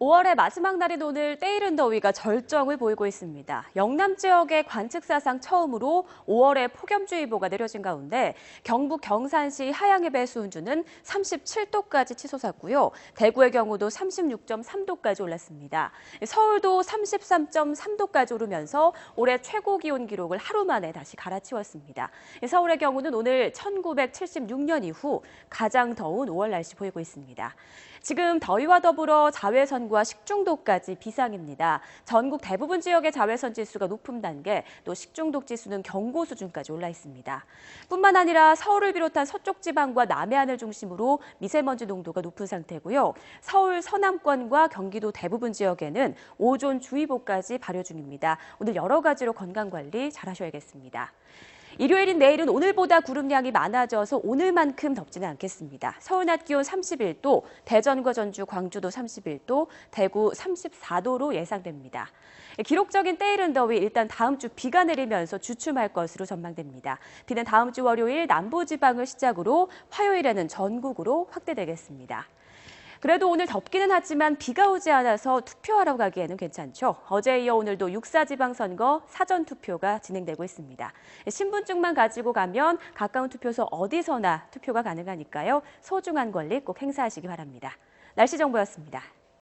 5월의 마지막 날인 오늘 때이른 더위가 절정을 보이고 있습니다. 영남 지역에 관측 사상 처음으로 5월에 폭염주의보가 내려진 가운데 경북 경산시 하양의 배수온주는 37도까지 치솟았고요. 대구의 경우도 36.3도까지 올랐습니다. 서울도 33.3도까지 오르면서 올해 최고 기온 기록을 하루 만에 다시 갈아치웠습니다. 서울의 경우는 오늘 1976년 이후 가장 더운 5월 날씨 보이고 있습니다. 지금 더위와 더불어 자외선 과 식중독까지 비상입니다. 전국 대부분 지역의 자외선 지수가 높은 단계, 또 식중독 지수는 경고 수준까지 올라 있습니다. 뿐만 아니라 서울을 비롯한 서쪽 지방과 남해안을 중심으로 미세먼지 농도가 높은 상태고요. 서울 서남권과 경기도 대부분 지역에는 오존 주의보까지 발효 중입니다. 오늘 여러 가지로 건강 관리 잘 하셔야겠습니다. 일요일인 내일은 오늘보다 구름량이 많아져서 오늘만큼 덥지는 않겠습니다. 서울 낮 기온 31도, 대전과 전주, 광주도 31도, 대구 34도로 예상됩니다. 기록적인 때이른 더위 일단 다음 주 비가 내리면서 주춤할 것으로 전망됩니다. 비는 다음 주 월요일 남부 지방을 시작으로 화요일에는 전국으로 확대되겠습니다. 그래도 오늘 덥기는 하지만 비가 오지 않아서 투표하러 가기에는 괜찮죠. 어제 이어 오늘도 육사 지방선거 사전 투표가 진행되고 있습니다. 신분증만 가지고 가면 가까운 투표소 어디서나 투표가 가능하니까요. 소중한 권리 꼭 행사하시기 바랍니다. 날씨 정보였습니다.